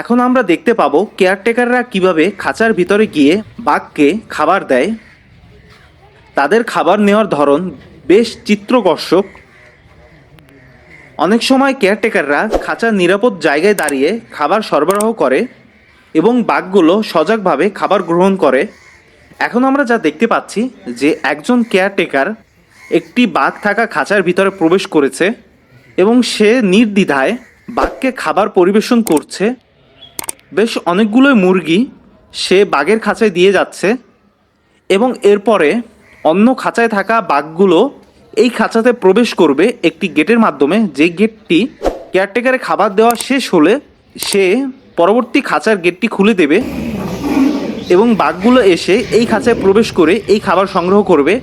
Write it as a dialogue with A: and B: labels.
A: এখন আমরা দেখতে পাবো কেয়ারটেকাররা কীভাবে খাঁচার ভিতরে গিয়ে বাঘকে খাবার দেয়। তাদের খাবার নেওয়ার ধরন বেশ চিত্রকর্ষক। অনেক সময় কেয়ারটেকাররা খাঁচার নিরাপদ জায়গায় দাঁড়িয়ে খাবার সরবরাহ করে এবং বাঘগুলো সজাগভাবে খাবার গ্রহণ করে। এখন আমরা যা দেখতে পাচ্ছি যে একজন কেয়ারটেকার একটি বাঘ থাকা খাঁচার ভিতরে প্রবেশ করেছে এবং সে নির্দ্বিধায় বাঘকে খাবার পরিবেশন করছে। বেশ অনেকগুলোই মুরগি সে বাঘের খাঁচায় দিয়ে যাচ্ছে এবং এরপরে অন্য খাঁচায় থাকা বাঘগুলো এই খাঁচাতে প্রবেশ করবে একটি গেটের মাধ্যমে। যে গেটটি কেয়ারটেকারে খাবার দেওয়া শেষ হলে সে পরবর্তী খাঁচার গেটটি খুলে দেবে এবং বাঘগুলো এসে এই খাঁচায় প্রবেশ করে এই খাবার সংগ্রহ করবে।